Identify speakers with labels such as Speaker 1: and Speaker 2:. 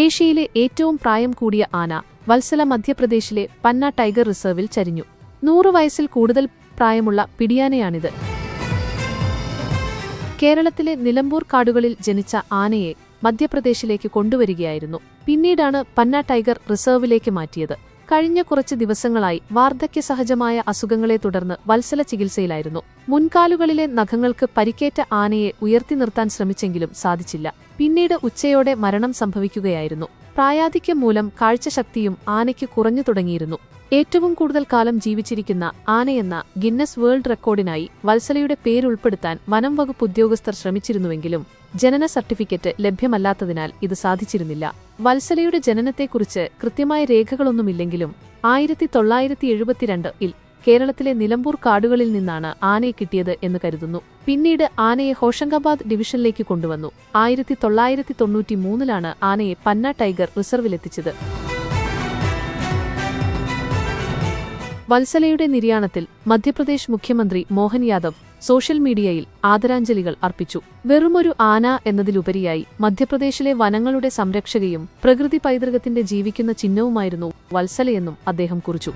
Speaker 1: ഏഷ്യയിലെ ഏറ്റവും പ്രായം കൂടിയ ആന വത്സല മധ്യപ്രദേശിലെ പന്ന ടൈഗർ റിസർവിൽ ചരിഞ്ഞു. നൂറു വയസ്സിൽ കൂടുതൽ പ്രായമുള്ള പിടിയാനയാണിത്. കേരളത്തിലെ നിലമ്പൂർ കാടുകളിൽ ജനിച്ച ആനയെ മധ്യപ്രദേശിലേക്ക് കൊണ്ടുവരികയായിരുന്നു. പിന്നീടാണ് പന്ന ടൈഗർ റിസർവിലേക്ക് മാറ്റിയത്. കഴിഞ്ഞ കുറച്ച് ദിവസങ്ങളായി വാർദ്ധക്യ സഹജമായ അസുഖങ്ങളെ തുടർന്ന് വത്സല ചികിത്സയിലായിരുന്നു. മുൻകാലുകളിലെ നഖങ്ങൾക്ക് പരിക്കേറ്റ ആനയെ ഉയർത്തി നിർത്താൻ ശ്രമിച്ചെങ്കിലും സാധിച്ചില്ല. പിന്നീട് ഉച്ചയോടെ മരണം സംഭവിക്കുകയായിരുന്നു. പ്രായാധിക്യം മൂലം കാഴ്ചശക്തിയും ആനയ്ക്ക് കുറഞ്ഞു തുടങ്ങിയിരുന്നു. ഏറ്റവും കൂടുതൽ കാലം ജീവിച്ചിരിക്കുന്ന ആനയെന്ന ഗിന്നസ് വേൾഡ് റെക്കോർഡിനായി വത്സലയുടെ പേരുൾപ്പെടുത്താൻ വനം വകുപ്പ് ഉദ്യോഗസ്ഥർ ശ്രമിച്ചിരുന്നുവെങ്കിലും ജനന സർട്ടിഫിക്കറ്റ് ലഭ്യമല്ലാത്തതിനാൽ ഇത് സാധിച്ചിരുന്നില്ല. വത്സലയുടെ ജനനത്തെക്കുറിച്ച് കൃത്യമായ രേഖകളൊന്നുമില്ലെങ്കിലും ആയിരത്തി തൊള്ളായിരത്തി എഴുപത്തിരണ്ടിൽ കേരളത്തിലെ നിലമ്പൂർ കാടുകളിൽ നിന്നാണ് ആനയെ കിട്ടിയത് എന്ന് കരുതുന്നു. പിന്നീട് ആനയെ ഹോഷംഗാബാദ് ഡിവിഷനിലേക്ക് കൊണ്ടുവന്നു. ആയിരത്തി തൊള്ളായിരത്തി തൊണ്ണൂറ്റി മൂന്നിലാണ് ആനയെ പന്ന ടൈഗർ റിസർവിലെത്തിച്ചത്. വത്സലയുടെ നിര്യാണത്തിൽ മധ്യപ്രദേശ് മുഖ്യമന്ത്രി മോഹൻ യാദവ് സോഷ്യൽ മീഡിയയിൽ ആദരാഞ്ജലികൾ അർപ്പിച്ചു. വെറുമൊരു ആന എന്നതിലുപരിയായി മധ്യപ്രദേശിലെ വനങ്ങളുടെ സംരക്ഷകയും പ്രകൃതി പൈതൃകത്തിന്റെ ജീവിക്കുന്ന ചിഹ്നവുമായിരുന്നു വത്സലയെന്നും അദ്ദേഹം കുറിച്ചു.